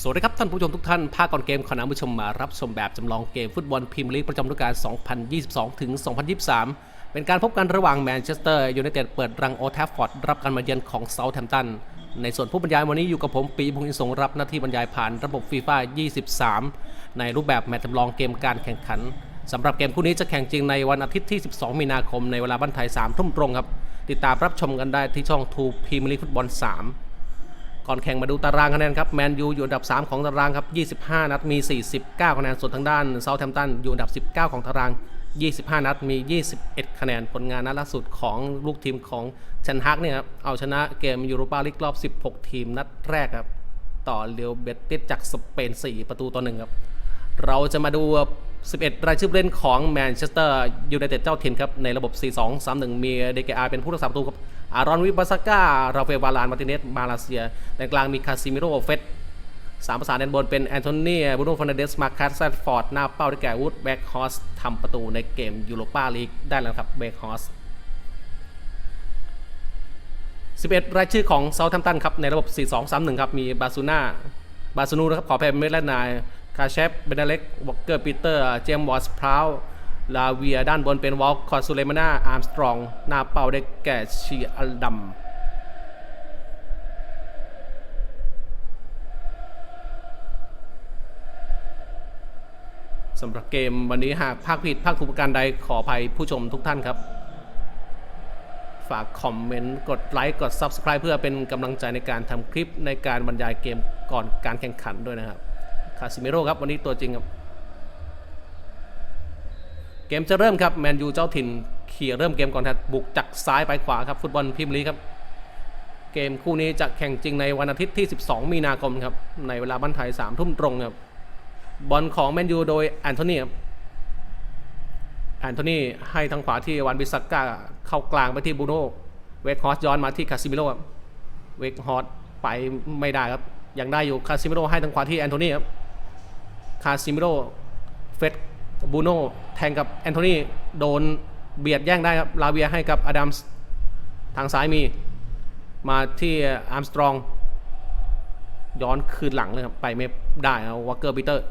สวัสดีครับท่านผู้ชมทุกท่าน ภาคก่อนเกมขอน้ำผู้ชมมารับชมแบบจำลองเกมฟุตบอลพรีเมียร์ลีกประจำฤดูกาล 2022 ถึง 2023 เป็นการพบกันระหว่างแมนเชสเตอร์ยูไนเต็ดเปิดรังโอแทฟฟอร์ดรับการมาเยือนของเซาท์แฮมป์ตัน ในส่วนผู้บรรยายวันนี้อยู่กับผมปีพงศ์อินทรงรับหน้าที่บรรยายผ่านระบบฟีฟ่า23 ในรูปแบบแมตช์จำลองเกมการแข่งขันสำหรับเกมคู่นี้จะแข่งจริงในวันอาทิตย์ที่ 12 มีนาคมในเวลาบ้านไทย3ทุ่มตรงครับ ติดตามรับชมกันได้ที่ช่องทูพรีเมียร์ลีกฟุตบอล3 ก่อนแข่งมาดูตารางคะแนนครับแมนยูอยู่อันดับ 3 ของตารางครับ 25 นัดมี 49 คะแนนส่วนทางด้านเซาท์แฮมป์ตันอยู่อันดับ 19 ของตาราง 25 นัดมี 21 คะแนนผลงานนัดล่าสุดของลูกทีมของเชนฮักเนี่ยครับเอาชนะเกมยูโรปาลีกรอบ 16 ทีมนัดแรกครับ ต่อเรียวเบตติสจากสเปน 4 ประตูต่อหนึ่งครับ เราจะมาดู 11 รายชื่อผู้เล่นของแมนเชสเตอร์ยูไนเต็ดเจ้าถิ่นครับในระบบ 4-2-3-1 มีเดเกอาเป็นผู้รักษาประตูครับ อารอนวิบัสก้า ราเฟลวาลานมาติเนส มาเลเซีย ในกลางมีคาซิมิโรเฟตสามประสานด้านบนเป็นแอนโทนีบูโน่ฟอนเดส มาคัสแซดฟอร์ด หน้าเป้าได้แก่วูดแบ็กฮอสทำประตูในเกมยูโรปาลีกได้แล้วครับแบ็กฮอส11 รายชื่อของเซาท์แฮมตันครับ ในระบบ 4-2-3-1 ครับ มีบาซูน่า บาซูนูนะครับ ขอแพ้เมลนาย คาเชฟ เบนเล็กวอลเกอร์ ปีเตอร์ เจมส์วอสพราว ลาเวียด้านบนเป็นวอลคอร์ซูเลมาน่าอาร์มสตรอง หน้าเป้าได้แก่ชีอัลดัมสำหรับเกมวันนี้หากภาคผิดภาคถูกประการใดขออภัยผู้ชมทุกท่านครับ ฝากคอมเมนต์ กดไลค์กด Subscribe เพื่อเป็นกำลังใจในการทำคลิปในการบรรยายเกมก่อนการแข่งขันด้วยนะครับ คาซิเมโร่ครับ วันนี้ตัวจริงครับ เกมจะเริ่มครับแมนยูเจ้าถิ่นขี่เริ่มเกมก่อนครับบุกจากซ้ายไปขวาครับฟุตบอลพรีเมียร์ลีกครับ เกมคู่นี้จะแข่งจริงในวันอาทิตย์ที่ 12 มีนาคมครับในเวลาบ้านไทย3ทุ่มตรงครับบอลของแมนยูโดยแอนโทนีครับแอนโทนีให้ทางขวาที่วันบิสก้าเข้ากลางไปที่บูโน่เวกฮอสย้อนมาที่คาซิมิโร่ครับเวกฮอสไปไม่ได้ครับยังได้อยู่คาซิมิโร่ให้ทางขวาที่แอนโทนีครับคาซิมิโร่เฟด บูโน่แทงกับแอนโทนีโดนเบียดแย่งได้ครับ ลาเวียให้กับอดัมส์ทางซ้ายมีมาที่อาร์มสตรอง ย้อนคืนหลังเลยครับ ไปไม่ได้นะวอเกอร์ปีเตอร์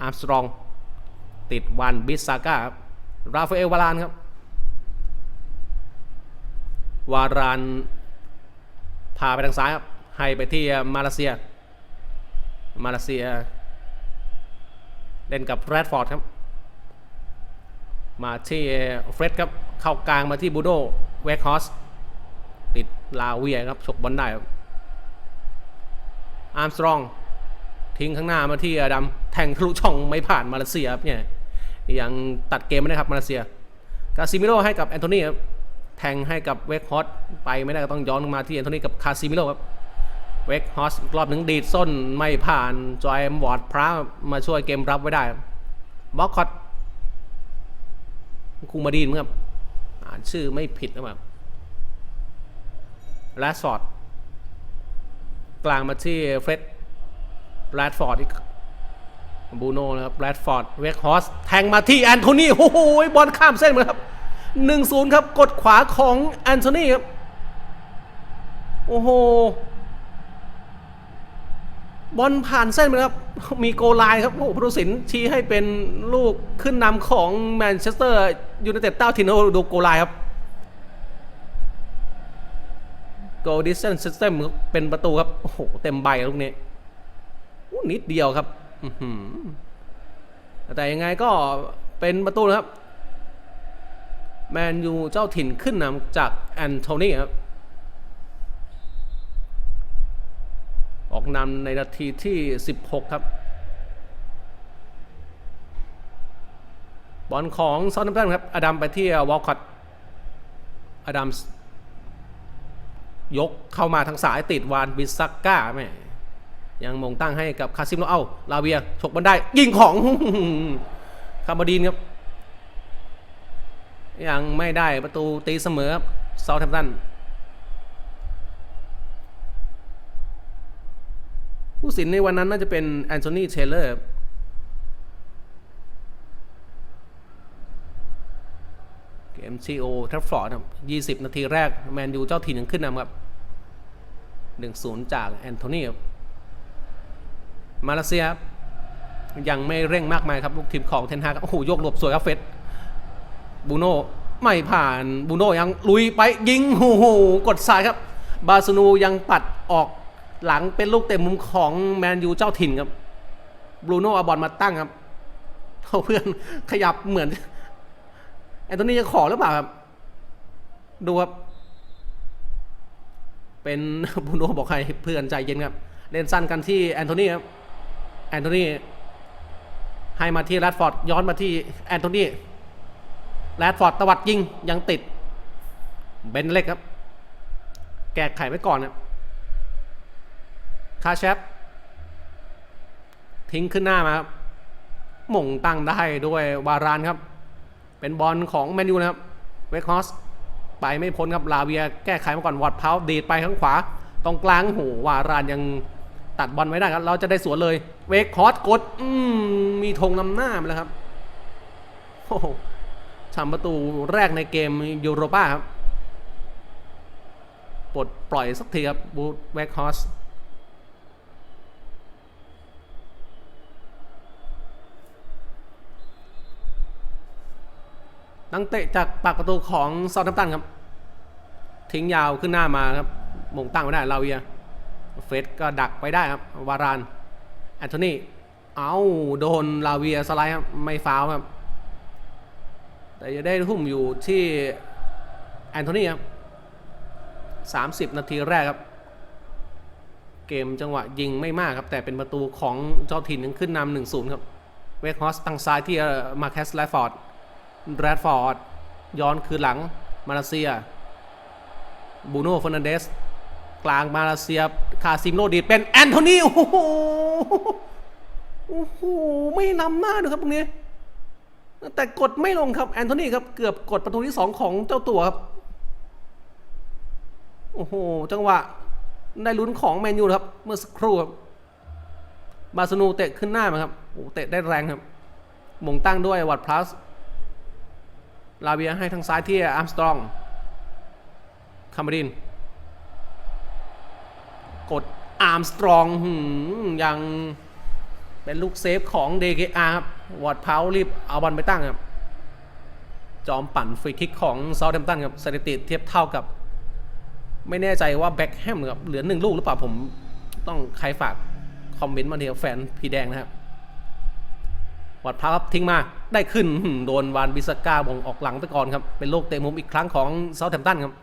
อาร์มสตรอง ติดวันบิสซาก้าครับ ราฟาเอลวารานครับ วารานพาไปทางซ้ายครับ ให้ไปที่มาเลเซีย มาเลเซีย เล่นกับแรดฟอร์ดครับ มาที่เฟร็ดครับ เข้ากลางมาที่บูโดเวกฮอสติดลาเวียครับฉกบอลได้อาร์มสตรอง ทิ้งข้างหน้ามาที่อดัมแทงทะลุช่องไม่ผ่านมาเลเซียครับเนี่ยยังตัดเกมไม่ได้ครับมาเลเซียกาซิมิโรให้กับแอนโทนีครับแทงให้กับเวกฮอสไปไม่ได้ก็ต้องย้อนมาที่แอนโทนีกับคาซิมิโรครับ เวกฮอสรอบหนึ่งดีดส้นไม่ผ่านจอยมวอร์ดพระมาช่วยเกมรับไว้ได้บล็อกคอตคุมาดีนครับอ่านชื่อไม่ผิดนะครับแลสฟอร์ดกลางมาที่เฟร็ดแรดฟอร์ดอีกบูโน่นะครับแรดฟอร์ดเวกฮอสแทงมาที่แอนโทนีโอ้โหบอลข้ามเส้นมาครับหนึ่งศูนย์ครับ กดขวาของแอนโทนีครับ โอ้โห บอลผ่านเส้นไปครับ มีโกลไลน์ครับโอ้โหผู้ตัดสินชี้ให้เป็นลูกขึ้นนำของแมนเชสเตอร์ยูไนเต็ดเต้าทินโอดูโกลไลน์ครับโกลดิสเซนซิสเต็มเป็นประตูครับ โอ้โห เต็มใบลูกนี้อู้นิดเดียวครับแต่ยังไงก็เป็นประตูนะครับ แมนยูเจ้าถิ่นขึ้นนำจากแอนโทนีครับ ออกนำในนาทีที่ 16 ครับ บอลของซอนนัมตันครับอดัมไปที่วอลคอตอดัมยกเข้ามาทางสายติดวานบิสซักก้าแม่ยังมงตั้งให้กับคาซิมโนเอาลาเวียฉกบันได้ยิงของคาร์บดีนครับ ยังไม่ได้ประตูตีเสมอครับเซาท์แฮมป์ตัน สินในวันนั้นน่าจะเป็นแอนโทนีเทเลอร์เกมซีโอทัฟฟอร์ดครับ20นาทีแรก แมนยูเจ้าถิ่นยังขึ้นนำครับ1-0จากแอนโทนีครับมาเลเซียครับยังไม่เร่งมากมายครับ ลูกทีมของเทนฮากโอ้โหโยกหลบสวยครับเฟสบูโน่ไม่ผ่านบูโน่ยังลุยไปยิงโอ้โหกดสายครับ บาสนูยังปัดออก หลังเป็นลูกเตะมุมของแมนยูเจ้าถิ่นครับบรูโน่เอาบอลมาตั้งครับเอาเพื่อนขยับเหมือนแอนโทนีจะขอหรือเปล่าครับ ดูครับ เป็นบูโน่บอกให้เพื่อนใจเย็นครับ เล่นสั้นกันที่แอนโทนีครับแอนโทนีให้มาที่แรดฟอร์ดย้อนมาที่แอนโทนีแรดฟอร์ดตวัดยิงยังติดเบนเล็กครับ แก้ไขไว้ก่อนครับ คาเชฟทิ้งขึ้นหน้ามาครับหม่งตั้งได้ด้วยวารานครับ เป็นบอลของแมนยูนะครับ เวคฮอสไปไม่พ้นครับ ลาเวียแก้ไขมาก่อนวอดเพาดีดไปข้างขวา ตรงกลางโหวารานยังตัดบอลไว้ได้ครับ เราจะได้สวนเลย เวคฮอสกดมมีธงนำหน้ามาแล้วครับโอ้โหทำประตูแรกในเกมยูโรป้าครับ ปลดปล่อยสักทีครับบูธแวคฮอส นังเตะจากปากประตูของซาร์ทัมตันครับ ทิ้งยาวขึ้นหน้ามาครับมงตั้งไม่ได้ลาเวีย เฟสก็ดักไปได้ครับ วารานแอนโทนีเอาโดนลาเวียสไลด์ครับ ไม่ฟาวครับ แต่จะได้ทุ่มอยู่ที่แอนโทนีครับ30นาทีแรกครับ เกมจังหวะยิงไม่มากครับ แต่เป็นประตูของเจ้าถิ่นยังขึ้นนำหนึ่งศูนย์ครับ เวคฮอสตั้งซ้ายที่มาแคสแลฟอร์ด แรดฟอร์ดย้อนคืนหลังมาเลเซียบูโน่ฟอนันเดสกลางมาเลเซียคาซิมโนดีดเป็นแอนโทนีโอ้โหโอ้โหไม่นำหน้าดูครับตรงนี้ แต่กดไม่ลงครับแอนโทนีครับเกือบกดประตูที่2ของเจ้าตัวครับโอ้โหจังหวะได้ลุ้นของแมนยูครับเมื่อสักครู่ครับบาสนูเตะขึ้นหน้ามาครับโอ้เตะได้แรงครับมงตั้งด้วยวัดพลัส ลาเวียให้ทางซ้ายที่อาร์มสตรองคามาดิน กดอาร์มสตรองยังเป็นลูกเซฟของ DKR ครับ วอดเพารีบเอาบอลไปตั้งครับ จอมปั่นฟรีคิกของซา u t เ a มตันครับสถิติเทียบเท่ากับ ไม่แน่ใจว่าแบ็คแฮมครับเหลือหนึ่งลูกหรือเปล่าผมต้องใครฝากคอมเมนต์มาเดียวแฟนพีแดงนะครับวัดพาครับทิ้งมา ได้ขึ้นโดนวานบิสก้าบงออกหลังไปก่อนครับ เป็นลูกเตะมุมอีกครั้งของเซาท์แ m มตันครับ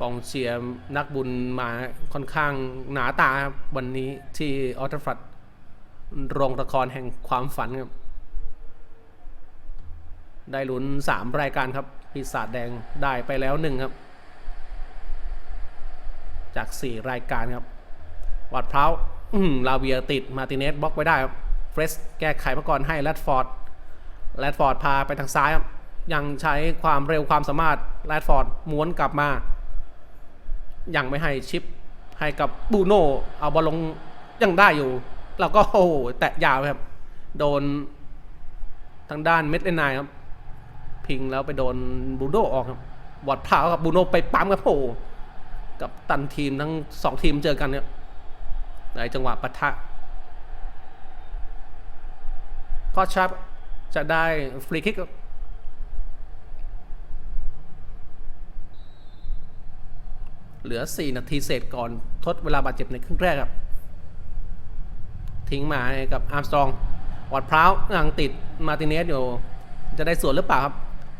กองเชียร์นักบุญมาค่อนข้างหนาตาครับวันนี้ที่ออตฟรัดโรงละครแห่งความฝันครับ ได้ลุ้น 3 รายการครับปีศาจแดงได้ไปแล้วหนึ่งครับ จาก 4 รายการครับ วัดเพร้าวลาเวียติดมาติเนสบล็อกไว้ได้ครับ เฟรสแก้ไขมาก่อนให้แรดฟอร์ดแรดฟอร์ดพาไปทางซ้ายครับยังใช้ความเร็วความสามารถแรดฟอร์ดม้วนกลับมา ยังไม่ให้ชิปให้กับบูโน่เอาบอลลงยังได้อยู่ แล้วก็โอ้โหแตะยาวครับ โดนทางด้านเม็ดเลนไนครับ พิงแล้วไปโดนบูโน่ออกครับบอดพาวครับบูโน่ไปปั๊มครับโอ้โหกับตันทีมทั้งสองทีมเจอกันเนี่ยในจังหวะปะทะ ก็ชับจะได้ฟรีคิกเหลือ 4 นาทีเศษก่อนทดเวลาบาดเจ็บในครึ่งแรกครับ ทิ้งมาให้กับอาร์มสตรองวอดพร้าวยังติดมาติเนสอยู่ จะได้ส่วนหรือเปล่าครับ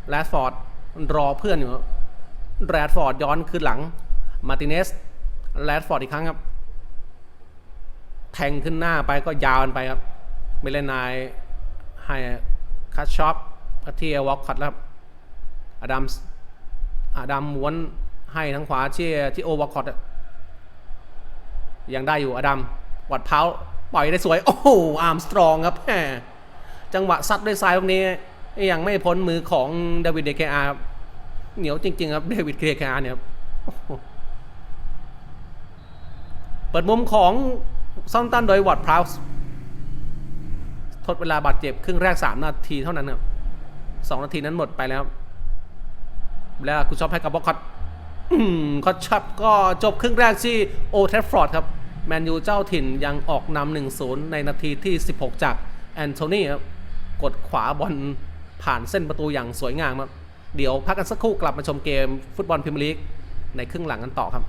แรดฟอร์ดรอเพื่อนอยู่แรดฟอร์ดย้อนคืนหลังมาติเนสแรดฟอร์ดอีกครั้งครับ แทงขึ้นหน้าไปก็ยาวกันไปครับเมเลนาย ให้คัตช็อปพัทียวอลคัตแล้วอดัมอดัมม้วนให้ทั้งขวาเชียที่โอวอลคอตยังได้อยู่อดัมวัดเท้าปล่อยได้สวย โอ้โหอาร์มสตรองครับแหมจังหวะซัดด้วยซ้ายตรงนี้ ยังไม่พ้นมือของเดวิดเดคอาร์เหนียวจริง ๆ ครับเดวิดเดคอาร์เนี่ยครับเปิดมุมของซอนตันโดยวัดพราวส์ ทดเวลาบาดเจ็บครึ่งแรก 3 นาทีเท่านั้นครับสองนาทีนั้นหมดไปแล้ว แล้วคุณชอบให้กับบล็อกคอตคอตชับก็จบครึ่งแรกที่โอเทฟฟอร์ดครับ แมนยูเจ้าถิ่นยังออกนำ1-0ในนาทีที่ 16 จากแอนโทนีครับกดขวาบอลผ่านเส้นประตูอย่างสวยงามครับ เดี๋ยวพักกันสักครู่กลับมาชมเกมฟุตบอลพรีเมียร์ลีกในครึ่งหลังกันต่อครับ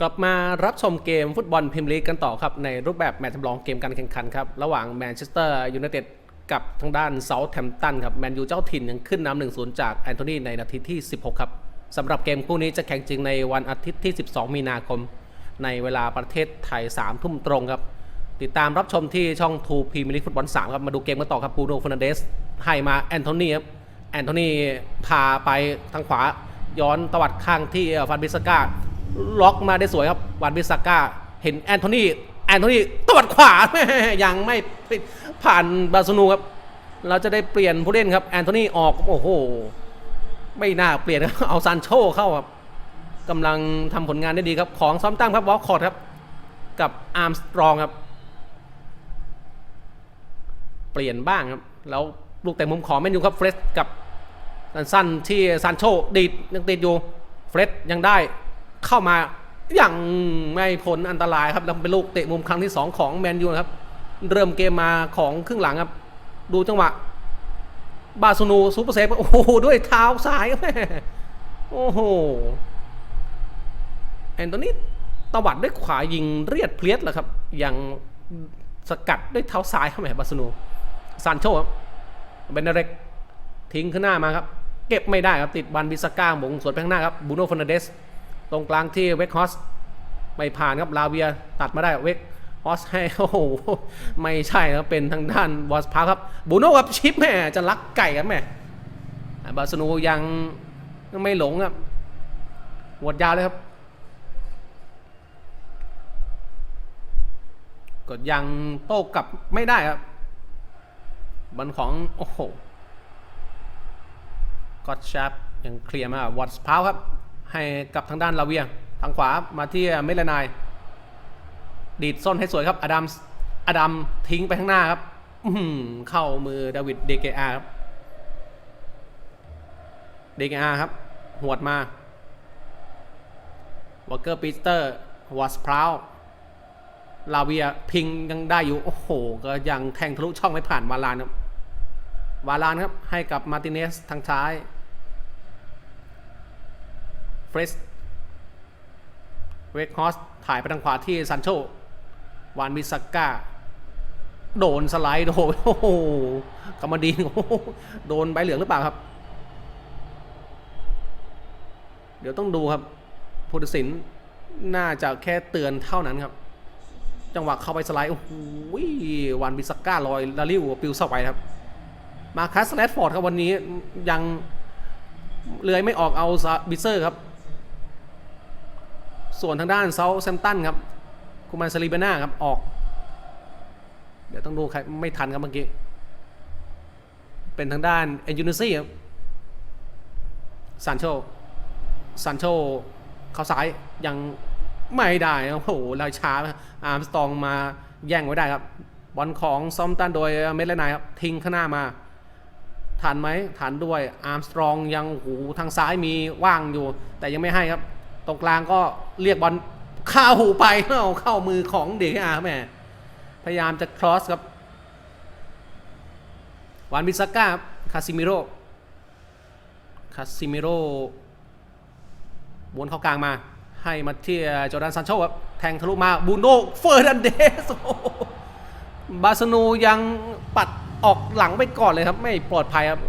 กลับมารับชมเกมฟุตบอลพรีเมียร์ลีกกันต่อครับ ในรูปแบบแมตช์จำลองเกมการแข่งขันครับ ระหว่างแมนเชสเตอร์ยูไนเต็ดกับทางด้านเซาท์แฮมป์ตันครับ แมนยูเจ้าถิ่นยังขึ้นนำหนึ่งศูนย์จากแอนโทนีในนาทีที่ 16 ครับสำหรับเกมคู่นี้จะแข่งจริงในวันอาทิตย์ที่ 12 มีนาคม ในเวลาประเทศไทย 3 ทุ่มตรงครับ ติดตามรับชมที่ช่องทูพรีเมียร์ลีกฟุตบอล3ครับมาดูเกมกันต่อครับปูโนฟ r นเดสให้มาแอนโทนีครับแอนโทนีพาไปทางขวาย้อนตวัดข้างที่ฟันบิสก้า ล็อกมาได้สวยครับวันบิสก้า เห็นแอนโทนีแอนโทนีตวัดขวาแม่ยังไม่ผ่านบาสนูครับ เราจะได้เปลี่ยนผู้เล่นครับแอนโทนีออกโอ้โห ไม่น่าเปลี่ยนครับเอาซานโชเข้าครับกำลังทำผลงานได้ดีครับ ของซ้อมตั้งครับวอลคอร์ดครับ กับอาร์มสตรองครับ เปลี่ยนบ้างครับ แล้วลูกแต่มุมของแมนยูครับเฟรชกับสั้นที่ซานโชดีดยังติดอยู่เฟรชยังได้ เข้ามาอยังไม่พ้นอันตรายครับแล้วเป็นลูกเตะมุมครั้งที่ 2 ของแมนยูนะครับ เริ่มเกมมาของครึ่งหลังครับ ดูจังหวะ บาซูนูซูเปอร์เซฟโอ้โห ด้วยเท้าซ้ายแม่โอ้โหแอนโทนีตวัดด้วยขวายิงเรียดเพลียดแหละครับ ยังสกัดด้วยเท้าซ้ายเข้ามาบาซูนูซานโชครับเบนเดเร็กทิ้งขึ้นหน้ามาครับ เก็บไม่ได้ครับติดบันบิสก้าหมงสวนไปข้างหน้าครับบูโน่ฟ r นเดส ตรงกลางที่เวกฮอสไม่ผ่านครับลาเวียตัดมาได้เวกฮอสให้โอ้โหไม่ใช่ครับเป็นทางด้านวอสพาครับบูโน่กับชิปแม่จะลักไก่ครับแม่บาสโนยังไม่หลงครับหวดยาวเลยครับก็ยังโต้กลับไม่ได้ครับบอลของ โอ้โหก็ชาร์ปยังเคลียร์มาวอตส์พาวครับ ให้กับทางด้านลาเวีย ทางขวามาที่เมลานาย ดีดส้นให้สวยครับ อดัมอดัมทิ้งไปข้างหน้าครับเข้ามือดาวิดเดเกอาครับเดเกอาครับ หวดมาวอเกอร์ปีเตอร์วอสพราวลาเวียพิงยังได้อยู่ โอ้โห ก็ยังแทงทะลุช่องไม่ผ่านวาลานครับ วาลานครับ ให้กับมาร์ติเนสทางซ้าย เฟรสเวกฮอสถ่ายไปทางขวาที่ซันโชวานมิสก้า โดนสไลด์โดนโอ้โหกำมาดีนโอ้โหโดนใบเหลืองหรือเปล่าครับ เดี๋ยวต้องดูครับผู้ตัดสินน่าจะแค่เตือนเท่านั้นครับ จังหวะเข้าไปสไลด์โอ้โหวานบิสก้าลอยลาลิวปิวเสาไปครับ มาคัสแลดฟอร์ดครับวันนี้ยังเลื้อยไม่ออกเอาบิเซอร์ครับ ส่วนทางด้านเซาแซมตันครับคุมานซาลีเบน่าครับออก เดี๋ยวต้องดูใครไม่ทันครับเมื่อกี้ เป็นทางด้านเอนยูนิซี่ครับซานโชซานโชเข้าซ้ายยังไม่ได้โอ้โหลายช้าอาร์มสตองมาแย่งไว้ได้ครับ บอลของซอมตันโดยเมดเลนายครับทิ้งข้างหน้ามาทันไหมทันด้วยอาร์มสตรองยังหูทางซ้ายมีว่างอยู่ แต่ยังไม่ให้ครับ ตรงกลางก็เรียกบอลเข้าหูไปเอาเข้ามือของเดอาแม่พยายามจะครอสครับวานบิสก้าคาซิมิโร่คาซิมิโร่วนเข้ากลางมา ให้มาที่จอร์แดนซันโชครับแทงทะลุมาบูโน่เฟอร์นันเดสโอ้โหบาสนูยังปัดออกหลังไปก่อนเลยครับ ไม่ปลอดภัยครับ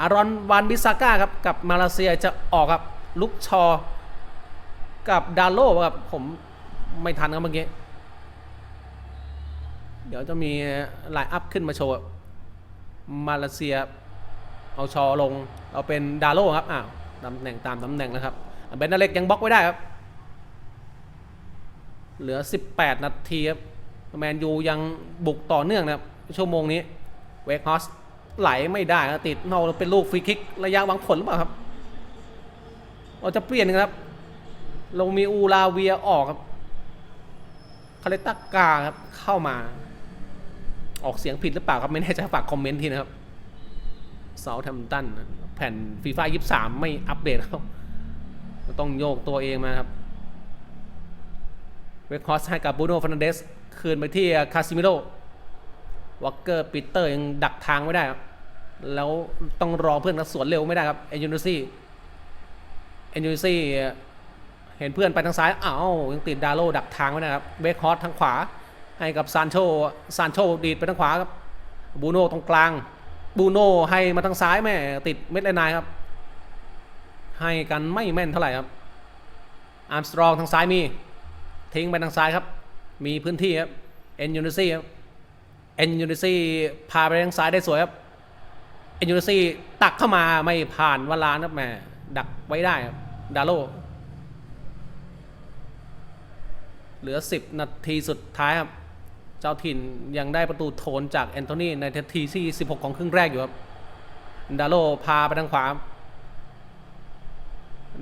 อารอนวานบิสก้าครับ กับมาเลเซียจะออกครับ ลุกชอ กับดาโลครับผมไม่ทันครับเมื่อกี้ เดี๋ยวจะมีไลน์อัพขึ้นมาโชว์ มาเลเซีย เอาชอลง เอาเป็นดาโลครับ อ้าวตำแหน่งตามตำแหน่งนะครับเบนนาเล็กยังบล็อกไว้ได้ครับ เหลือ 18 นาทีครับ แมนยูยังบุกต่อเนื่องนะครับ ชั่วโมงนี้ เวกฮอสไหลไม่ได้ติดนอกเป็นลูกฟรีคิก ระยะหวังผลหรือเปล่าครับ เราจะเปลี่ยนนะครับ ลงมีอูลาเวียออกครับ คาเลตากาครับ เข้ามา ออกเสียงผิดหรือเปล่าครับ ไม่แน่ใจฝากคอมเมนต์ทีนะครับเซาแทมตันแผ่นฟีฟ่ายี่สามไม่อัปเดตครับต้องโยกตัวเองมาครับ เวคฮอสให้กับบูโน่ฟ r นเดส คืนไปที่คาซิมิโ o วอลเกอร์ปีเตอร์ยังดักทางไม่ได้ครับ แล้วต้องรอเพื่อนนักสวนเร็วไม่ได้ครับ เอนยูนซี่ เอนยูนซี่ ห็นเพื่อนไปทางซ้ายอ้าวยังติดดาโลดักทางไว้นะครับเบคฮอสทางขวา ให้กับซานโชซานโชดีดไปทางขวาครับบูโน่ตรงกลางบูโน่ให้มาทางซ้ายแม่ติดเม็ดเลนายครับ ให้กันไม่แม่นเท่าไหร่ครับอาร์มสตรองทางซ้ายมี ทิ้งไปทางซ้ายครับ มีพื้นที่ครับเอ็นยูนิซี่ครับเอ็นยูนิซี่พาไปทางซ้ายได้สวยครับเอ็นยูนิซี่ตักเข้ามาไม่ผ่านวาลานครับแม่ดักไว้ได้ครับดาโล เหลือ 10 นาทีสุดท้ายครับ เจ้าถิ่นยังได้ประตูโทนจากแอนโทนีในนาทีที่ 16 ของครึ่งแรกอยู่ครับดาโลพาไปทางขวา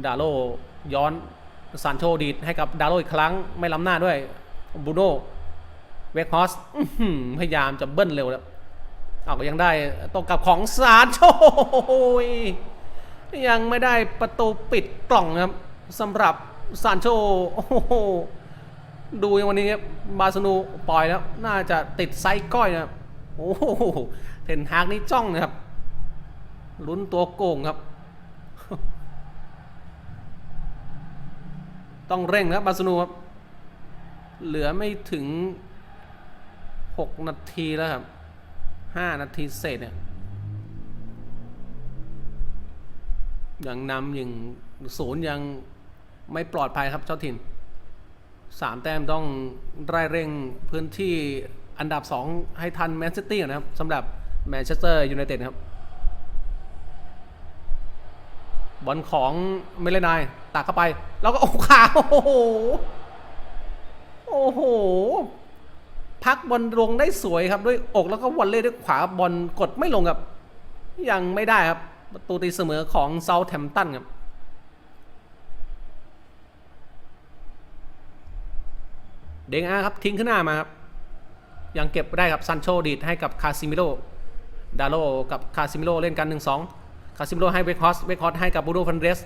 ดาโลย้อนซานโชดีดให้กับดาโลอีกครั้งไม่ล้ำหน้าด้วยบูโน่เวกฮอสพยายามจะเบิ้ลเร็วแล้วเอาก็ยังได้ตรงกับของซานโชยยังไม่ได้ประตูปิดกล่องครับสำหรับซานโชโอ้โห ดูอย่างวันนี้ครับบาสนูปล่อยแล้ว น่าจะติดไซส์ก้อยนะโอ้โหเทนฮากนี่จ้องนะครับลุ้นตัวโกงครับ ต้องเร่งนะครับบาสนูครับ เหลือไม่ถึง 6 นาทีแล้วครับ 5 นาทีเศษเนี่ยยังนำยังศูนย์ยังไม่ปลอดภัยครับเจ้าถิ่น สามแต้มต้องไล่เร่งพื้นที่อันดับ 2 ให้ทันแมนซิตี้นะครับสำหรับแมนเชสเตอร์ยูไนเต็ดครับบอลของเมเลนายตักเข้าไป แล้วก็โอ้ขาโอ้โหโอ้โห พักบอลลงได้สวยครับ ด้วยอกแล้วก็วอลเล่ด้วยขวาบอลกดไม่ลงครับ ยังไม่ได้ครับ ประตูตีเสมอของเซาแทมตันครับ เดงอาครับทิ้งขึ้นหน้ามาครับ ยังเก็บได้ครับซันโชดีดให้กับคาซิมิโรดาโลกับคาซิมิโรเล่นกัน 1-2 คาซิมิโรให้เวคฮอสเวคฮอสให้กับบูโดฟันเดส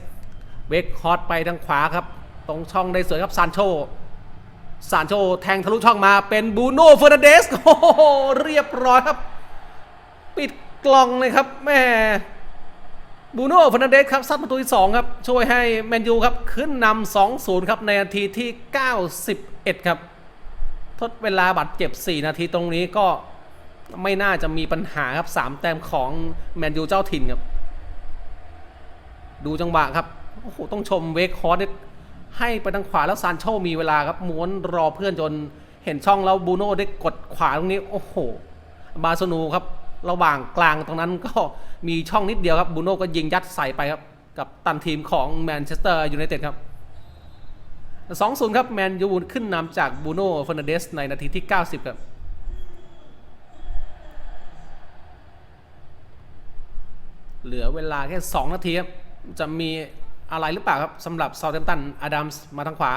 เวคฮอสไปทางขวาครับ ตรงช่องได้สวยครับซานโชซานโชแทงทะลุช่องมาเป็นบูโน่เฟอร์นันเดสโอ้โหเรียบร้อยครับ ปิดกล่องเลยครับแม่บูโน่เฟอร์นันเดสครับซัดประตูที่2ครับ ช่วยให้แมนยูครับ ขึ้นนำ2-0 ครับในนาทีที่ 91 ครับ ทดเวลาบาดเจ็บ 4 นาทีตรงนี้ก็ไม่น่าจะมีปัญหาครับ 3 แต้มของแมนยูเจ้าถิ่นครับ ดูจังหวะครับ โอ้โห ต้องชมเวคฮอร์ดให้ไปทางขวาแล้วซานโชมีเวลาครับ ม้วนรอเพื่อนจนเห็นช่องแล้วบูโน่ได้กดขวาตรงนี้ โอ้โห บาสนูครับ ระหว่างกลางตรงนั้นก็มีช่องนิดเดียวครับบูโน่ก็ยิงยัดใส่ไปครับ กับตันทีมของแมนเชสเตอร์ยูไนเต็ดครับ 2-0 ครับแมนยูขึ้นนำจากบูโน่เฟอร์นันเดสในนาทีที่ 90 ครับเหลือเวลาแค่ 2 นาทีครับ จะมีอะไรหรือเปล่าครับสำหรับเซาเทมตันอดัมส์มาทางขวา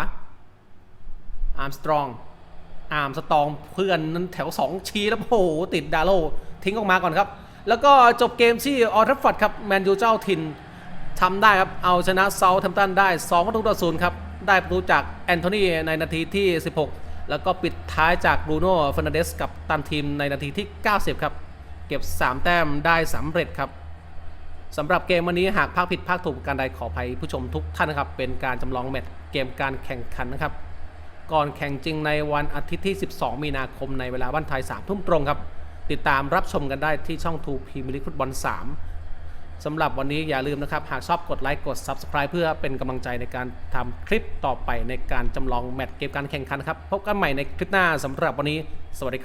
อาร์มสตรอง อาร์มสตรองเพื่อนนั้นแถว 2 ชี้แล้วโอ้โหติดดาโล ทิ้งออกมาก่อนครับ แล้วก็จบเกมที่ออลทรัฟฟอร์ดครับ แมนยูเจ้าถิ่นทำได้ครับ เอาชนะเซาเทมตันได้2ประตูต่อศูนย์ครับ ได้ประตูจากแอนโทนีในนาทีที่ 16 แล้วก็ปิดท้ายจากบรูโน่เฟอร์นันเดสกับตันทีมในนาทีที่ 90 ครับ เก็บ 3 แต้มได้สำเร็จครับสำหรับเกมวันนี้หากภาคผิดภาคถูกการใดขออภัยผู้ชมทุกท่านนะครับ เป็นการจำลองแมตช์เกมการแข่งขันนะครับ ก่อนแข่งจริงในวันอาทิตย์ที่ 12 มีนาคมในเวลาบ้านไทย3ทุ่มตรงครับ ติดตามรับชมกันได้ที่ช่อง2พ r ี m ม r ลิฟุตบอล 3 สำหรับวันนี้อย่าลืมนะครับ หากชอบกดไลค์กด Subscribe เพื่อเป็นกำลังใจในการทำคลิปต่อไปในการจำลองแมตช์เกมการแข่งขันครับ พบกันใหม่ในคลิปหน้าสำหรับวันนี้ สวัสดีครับ